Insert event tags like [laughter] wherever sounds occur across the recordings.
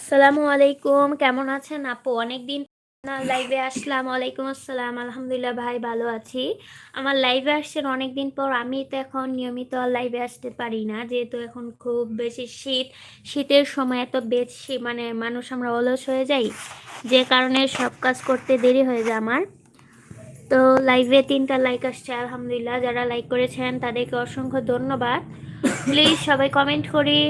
আসসালামু আলাইকুম। কেমন আছেন আপু? অনেকদিন না লাইভে আসলাম। ওয়ালাইকুম আসসালাম। আলহামদুলিল্লাহ ভাই, ভালো আছি। আমার লাইভে আসছেন অনেকদিন পর। আমি তো এখন নিয়মিত লাইভে আসতে পারি না। যেহেতু এখন খুব বেশি শীত। শীতের সময় এত বেশি মানে মানুষ আমরা অলস হয়ে যাই। যে কারণে সব কাজ করতে দেরি হয়ে যায় আমার। তো লাইভে তিনটা লাইক আসছে, আলহামদুলিল্লাহ। যারা লাইক করেছেন তাদেরকে অসংখ্য ধন্যবাদ। প্লিজ সবাই কমেন্ট করি।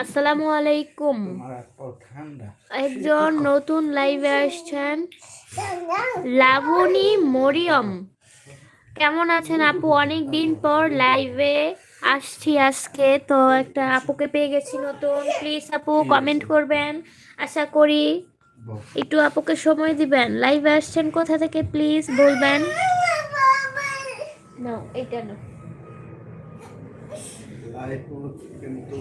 আসসালামু আলাইকুম। একজন নতুন লাইভে আসছেন লাবণী মরিয়ম। কেমন আছেন আপু? অনেক দিন পর লাইভে আসছি আজকে তো একটা আপুকে পেয়ে গেছি নতুন। প্লিজ আপু কমেন্ট করবেন। আশা করি একটু আপুকে সময় দিবেন। লাইভে আসছেন কোথা থেকে? প্লিজ বলবেন। না এটা না। লাইফ কিন্তু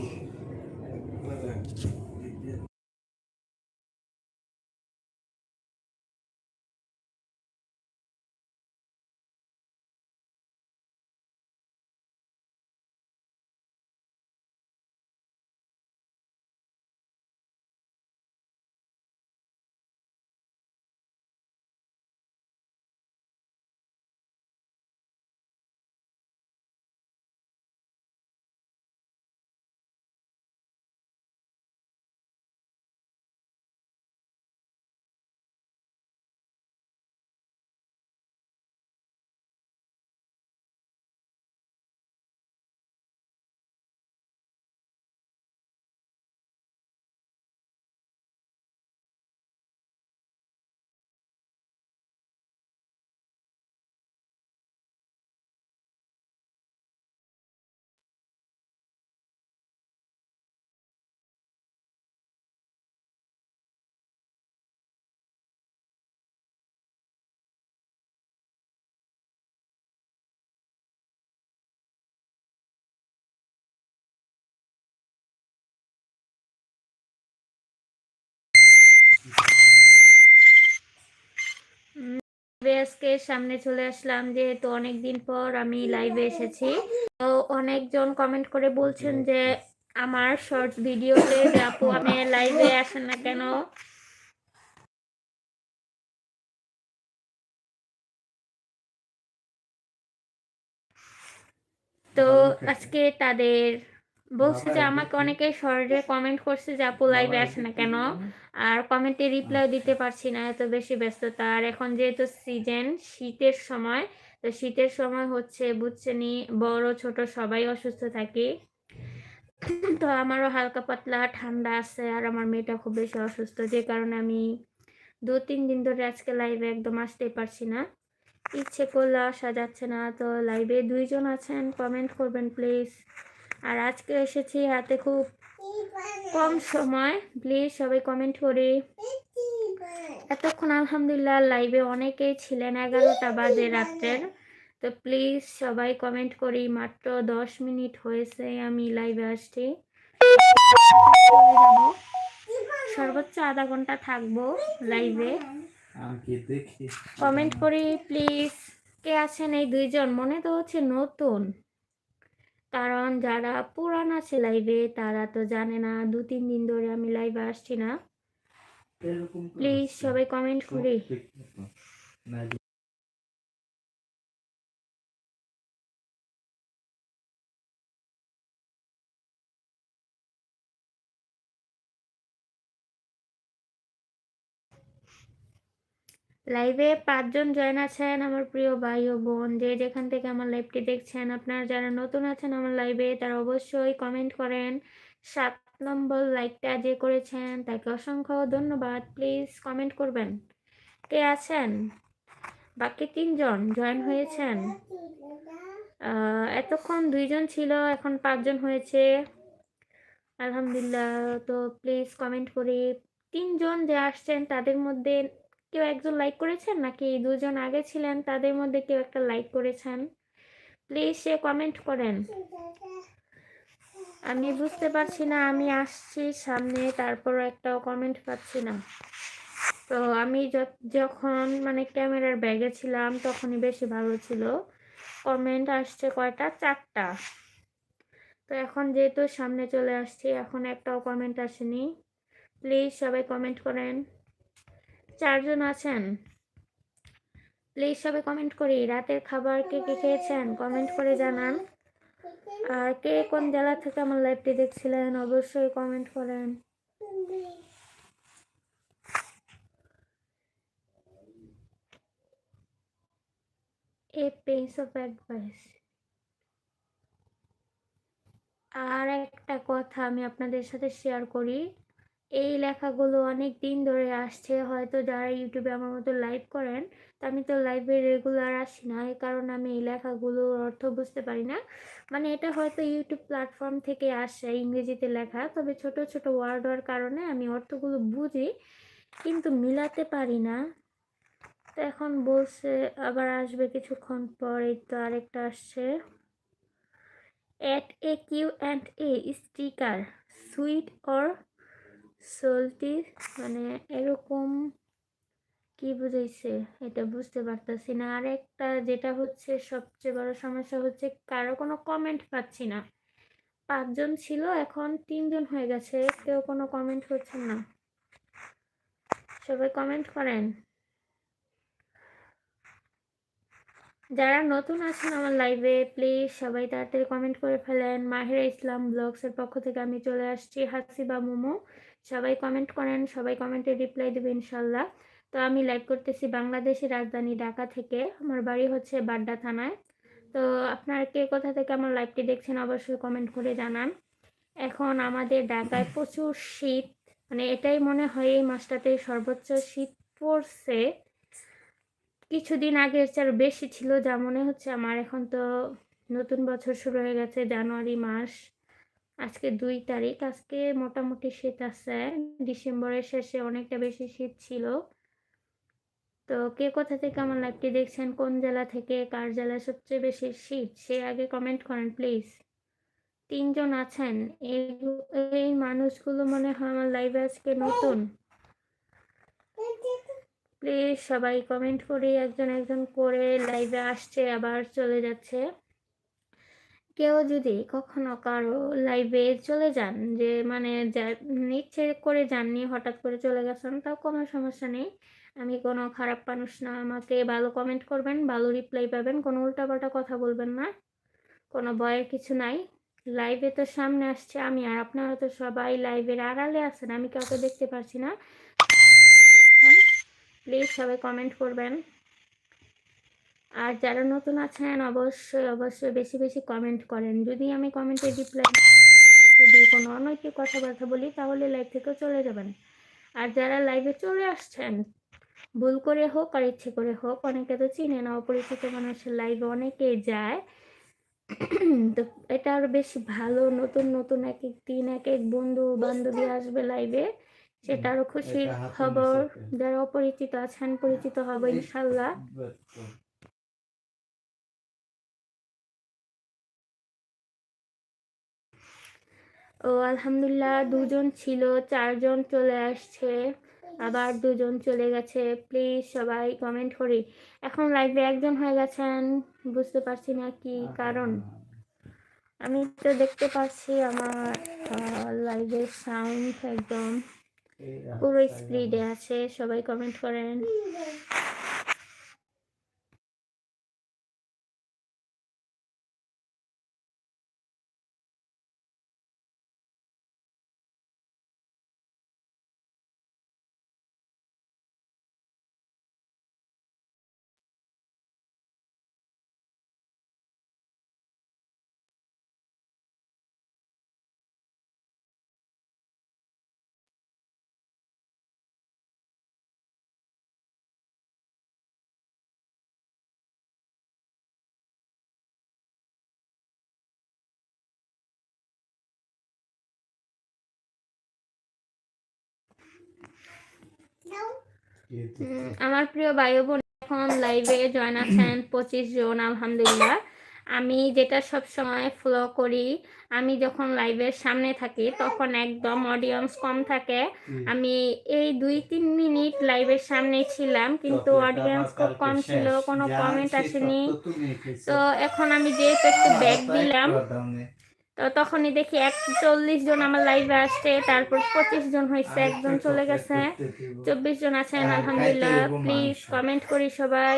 আজকে সামনে চলে আসলাম যেহেতু অনেকদিন পর আমি লাইভে এসেছি। তো অনেকজন কমেন্ট করে বলছেন যে আমার শর্টস ভিডিওতে যে আপু আমি লাইভে আসেন না কেন? তো আজকে তাদের বলছে যে আমাকে। অনেকে শর্টে কমেন্ট করছে যে আপু লাইভে আসে না কেন? আর কমেন্টে রিপ্লাই দিতে পারছি না এত বেশি ব্যস্ততা। আর এখন যেহেতু সিজন শীতের সময় তো শীতের সময় হচ্ছে বুঝছেনি বড় ছোট সবাই অসুস্থ থাকে। [clears throat] তো আমারও হালকা পাতলা ঠান্ডা আছে আর আমার মেয়েটা খুব বেশি অসুস্থ যে কারণে আমি দু তিন দিন ধরে আজকে লাইভে একদম আসতেই পারছি না। ইচ্ছে করলে আসা যাচ্ছে না তো লাইভে দুইজন আছেন কমেন্ট করবেন প্লিজ আর আজকে এসেছি হাতে খুব কম সময়। প্লিজ সবাই কমেন্ট করি। এতক্ষণ আলহামদুলিল্লাহ লাইভে অনেকেই ছিলেন এগারোটা বাজে রাত্রের। তো প্লিজ সবাই কমেন্ট করি মাত্র দশ মিনিট হয়েছে আমি লাইভে আসছি। সর্বোচ্চ আধা ঘণ্টা থাকব লাইভে কমেন্ট করি প্লিজ কে আছেন এই দুইজন? মনে তো হচ্ছে নতুন। কারণ যারা পুরান আছে লাইভে তারা তো জানে না দু তিন দিন ধরে আমি লাইভে আসছি না। প্লিজ সবাই কমেন্ট করি। লাইভে পাঁচজন জয়েন আছেন আমার প্রিয় ভাই ও বোন, যে যেখান থেকে আমার লাইভটি দেখছেন। আপনারা যারা নতুন আছেন আমার লাইভে তারা অবশ্যই কমেন্ট করেন। সাত নম্বর লাইকটা যে করেছেন, তাকে অসংখ্য ধন্যবাদ। প্লিজ কমেন্ট করবেন। কে আছেন? বাকি তিনজন জয়েন হয়েছেন। এতক্ষণ দুইজন ছিল, এখন পাঁচজন হয়েছে। আলহামদুলিল্লাহ, তো প্লিজ কমেন্ট করি তিনজন যে আসছেন, তাদের মধ্যে কেউ একজন লাইক করেছেন নাকি দুজন আগে ছিলেন? তাদের মধ্যে কেউ একটা লাইক করেছেন? প্লিজ সে কমেন্ট করেন। আমি বুঝতে পারছি না, আমি আসছি সামনে তারপর একটাও কমেন্ট পাচ্ছি না। তো আমি যখন মানে ক্যামেরার ব্যাগে ছিলাম, তখনই বেশি ভালো ছিল। কমেন্ট আসছে কয়টা? চারটা। তো এখন যেহেতু সামনে চলে আসছি, এখন একটাও কমেন্ট আসেনি। প্লিজ সবাই কমেন্ট করেন। চারজন আছেন? প্লিজ সবাই কমেন্ট করি। রাতের খাবার কে কে খেয়েছেন? কমেন্ট করে জানান। আর কে কোন জেলা থেকে আমার লাইভটি দেখছিলেন, অবশ্যই কমেন্ট করেন। এ পেস অফ অ্যাডভাইস আর একটা কথা আমি আপনাদের সাথে শেয়ার করি। এই লেখাগুলো অনেক দিন ধরে আসছে। হয়তো যারা ইউটিউবে আমার মতো লাইভ করেন, তা আমি তো লাইভে রেগুলার আসি না। এই কারণে আমি এই লেখাগুলোর অর্থ বুঝতে পারি না। মানে এটা হয়তো ইউটিউব প্ল্যাটফর্ম থেকে আসে ইংরেজিতে লেখা, তবে ছোট ছোট ওয়ার্ড হওয়ার কারণে আমি অর্থগুলো বুঝি, কিন্তু মিলাতে পারি না। তো এখন বলছে, আবার আসবে কিছুক্ষণ পর, এই তো আরেকটা আসছে। At a Q and A sticker sweet or salty মানে এরকম কি বুঝাইছে? এটা বুঝতে পারতাছি না। আর একটা যেটা হচ্ছে, সবচেয়ে বড় সমস্যা হচ্ছে, কারও কোনো কমেন্ট পাচ্ছি না। পাঁচজন ছিল, এখন তিনজন হয়ে গেছে। কেউ কোনো কমেন্ট করছেন না। সবাই কমেন্ট করেন। যারা নতুন আছেন আমার লাইভে প্লিজ সবাই তাড়াতাড়ি কমেন্ট করে ফেলেন। মাহিরা ইসলাম ব্লগসের পক্ষ থেকে আমি চলে আসছি। হাসিবা মোমো। সবাই কমেন্ট করেন, সবাই কমেন্টে রিপ্লাই দেবে ইনশাল্লাহ। তো আমি লাইভ করতেছি বাংলাদেশের রাজধানী ঢাকা থেকে। আমার বাড়ি হচ্ছে বাড্ডা থানায়। তো আপনারা কে কোথা থেকে আমার লাইভটি দেখছেন অবশ্যই কমেন্ট করে জানান। এখন আমাদের ঢাকায় প্রচুর শীত। মানে এটাই মনে হয় এই মাসটাতে সর্বোচ্চ শীত পড়ছে। কিছুদিন আগের চেয়ে আরও বেশি ছিল, যা মনে হচ্ছে আমার এখন তো নতুন বছর শুরু হয়ে গেছে, জানুয়ারি মাস। আজকে দুই তারিখ, আজকে মোটামুটি শীত আছে। ডিসেম্বরের শেষে অনেকটা বেশি শীত ছিল। তো কে কোথা থেকে আমার লাইভটি দেখছেন, কোন জেলা থেকে, কার জেলায় সবচেয়ে বেশি শীত, সে আগে কমেন্ট করেন প্লিজ তিনজন আছেন। এই এই মানুষগুলো মনে হয় আমার লাইভে আজকে নতুন। প্লিজ সবাই কমেন্ট করে, একজন একজন করে লাইভে আসছে, আবার চলে যাচ্ছে। কেউ যদি কখনো কারও লাইভে চলে যান, যে মানে ইচ্ছে করে যাননি, হঠাৎ করে চলে গেছেন, তাও কোনো সমস্যা নেই। আমি কোনো খারাপ মানুষ না, আমাকে ভালো কমেন্ট করবেন, ভালো রিপ্লাই পাবেন, কোনো উল্টাপাল্টা কথা বলবেন না, কোনো ভয়ের কিছু নাই। লাইভে তো সামনে আসছে, আমি আর আপনারা তো সবাই লাইভের আড়ালে আছেন, আমি কাউকে দেখতে পারছি না। প্লিজ সবাই কমেন্ট করবেন। আর যারা নতুন আছেন অবশ্যই অবশ্যই বেশি বেশি কমেন্ট করেন। যদি আমি কমেন্টে রিপ্লাই যদি কোনো অনৈতিক কথাবার্তা বলি তাহলে লাইভ থেকে চলে যাবেন। আর যারা লাইভে চলে আসছেন ভুল করে হোক আর ইচ্ছে করে হোক অনেকে তো চিনে না অপরিচিত মানুষের লাইভে অনেকেই যায়। তো এটা আরও বেশি ভালো নতুন নতুন এক এক দিন এক এক বন্ধু বান্ধবী আসবে লাইভে সেটা আরও খুশির খবর। যারা অপরিচিত আছেন পরিচিত হবে ইনশাল্লাহ। ও আলহামদুলিল্লাহ দুজন ছিল চারজন চলে আসছে। আবার দুজন চলে গেছে। প্লিজ সবাই কমেন্ট করি। এখন লাইভে একজন হয়ে গেছেন। বুঝতে পারছি না কি কারণ। আমি তো দেখতে পাচ্ছি আমার লাইভের সাউন্ড একদম পুরো স্পিডে আছে। সবাই কমেন্ট করেন। আমার প্রিয় ভাই ও বোন এখন লাইভে জয়েন আছেন পঁচিশ জন আলহামদুলিল্লাহ। আমি যেটা সব সময় ফলো করি আমি যখন লাইভের সামনে থাকি তখন একদম অডিয়েন্স কম থাকে। আমি এই দুই তিন মিনিট লাইভের সামনে ছিলাম কিন্তু অডিয়েন্স খুব কম ছিল কোনো কমেন্ট আসেনি। তো এখন আমি যেহেতু একটু ব্যাক দিলাম। তো তখনই দেখি এক চল্লিশ জন আমার লাইভে আসছে তারপর পঁচিশ জন হয়েছে একজন চলে গেছে। চব্বিশ জন আছেন আলহামদুলিল্লাহ প্লিজ কমেন্ট করি সবাই।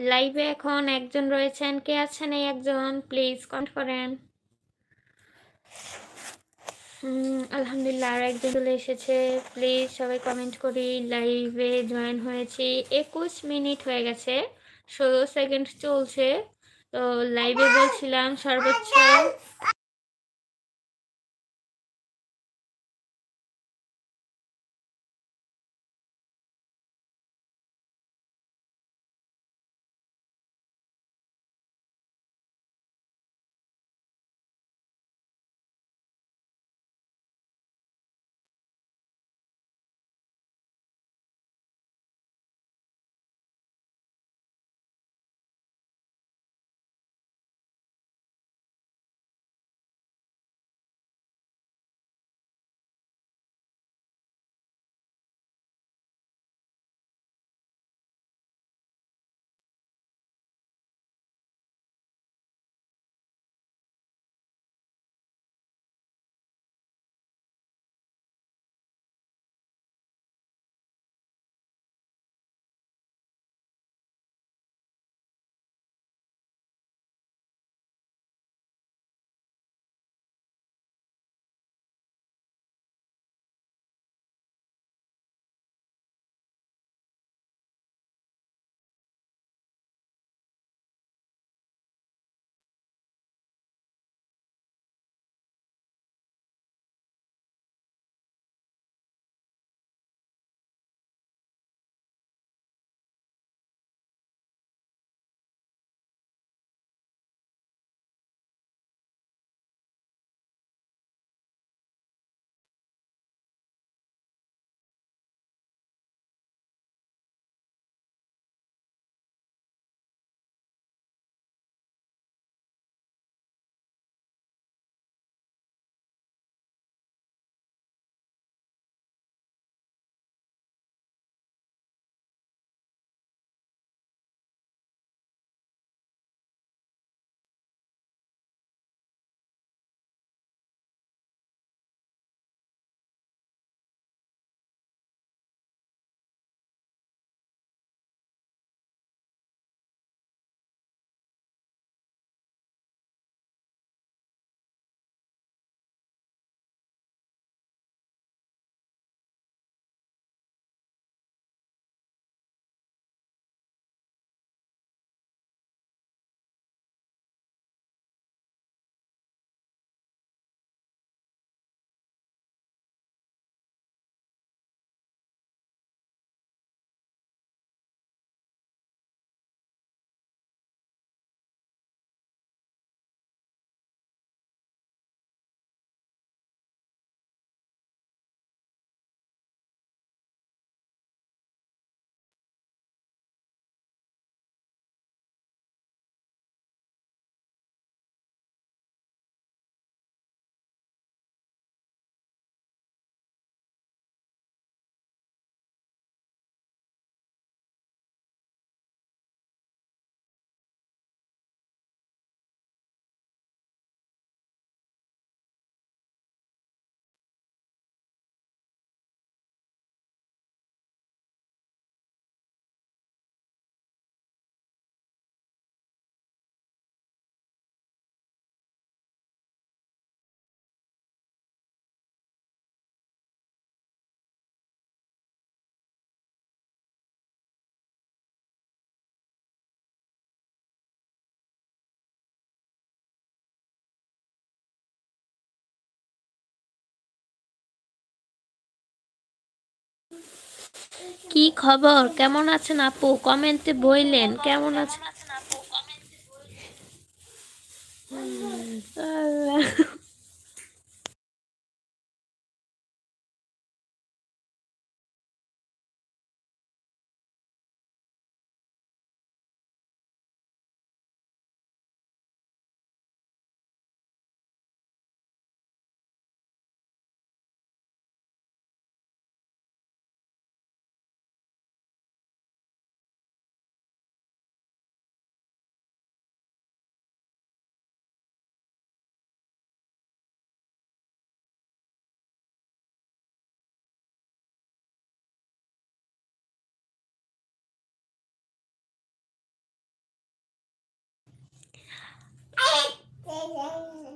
লাইভে এখন একজন রয়েছেন। কে আছেন এই একজন? প্লিজ কমেন্ট করেন। আলহামদুলিল্লাহ, আর একজন চলে এসেছে। প্লিজ সবাই কমেন্ট করি। লাইভে জয়েন হয়েছি। একুশ মিনিট হয়ে গেছে। ষোলো সেকেন্ড চলছে। তো লাইভে বলছিলাম সর্বোচ্চ। কি খবর? কেমন আছেন আপু? কমেন্টে বইলেন। কেমন আছেন? আল্লাহ।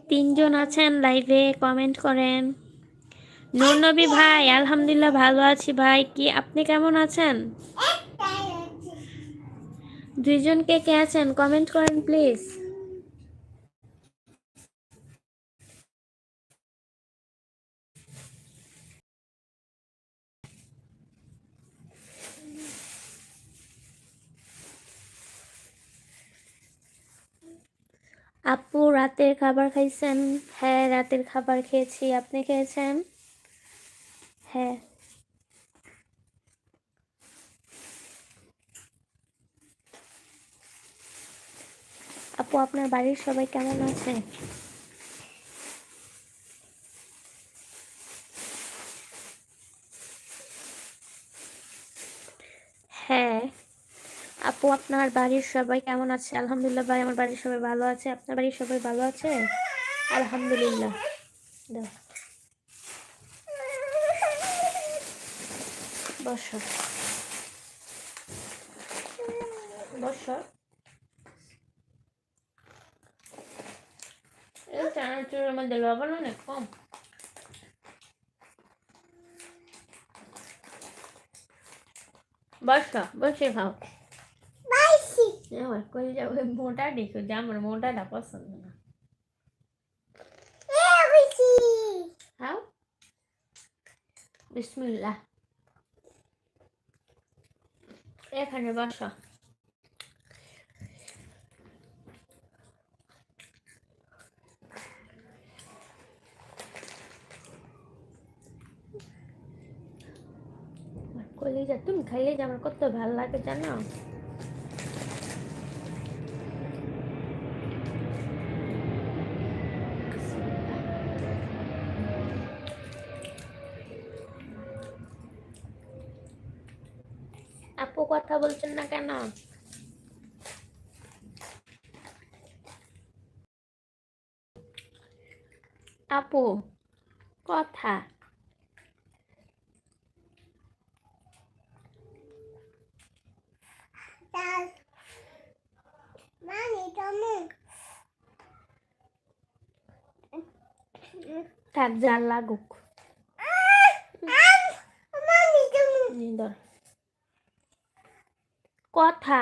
তিনজন আছেন লাইভে কমেন্ট করেন। নবী ভাই, আলহামদুলিল্লাহ ভালো আছি ভাই। কি, আপনি কেমন আছেন? দুইজন কে কে আছেন? কমেন্ট করেন প্লিজ আপু রাতের খাবার খাইছেন? হ্যাঁ রাতের খাবার খেয়েছি। আপনি খেয়েছেন? হ্যাঁ। আপু, আপনার বাড়ির সবাই কেমন আছে হ্যাঁ আপু আপনার বাড়ির সবাই কেমন আছে? আলহামদুলিল্লাহ ভাই, আমার বাড়ির সবাই ভালো আছে। আপনার বাড়ির সবাই ভালো আছে? আলহামদুলিল্লাহ। বসো। বসো। চানাচুরের বসে খাও। আমার কই যাবে মোটা দেখো যে আমার মোটাটা পছন্দ না। খাও বিসমিল্লাহ। এখানে বসো। কলিজা তুমি খাইলে যে আমার কত ভালো লাগে জানো? কথা বলছেন না কেন? আপু কথা। থাক যা লাগুক। নি ধর। কথা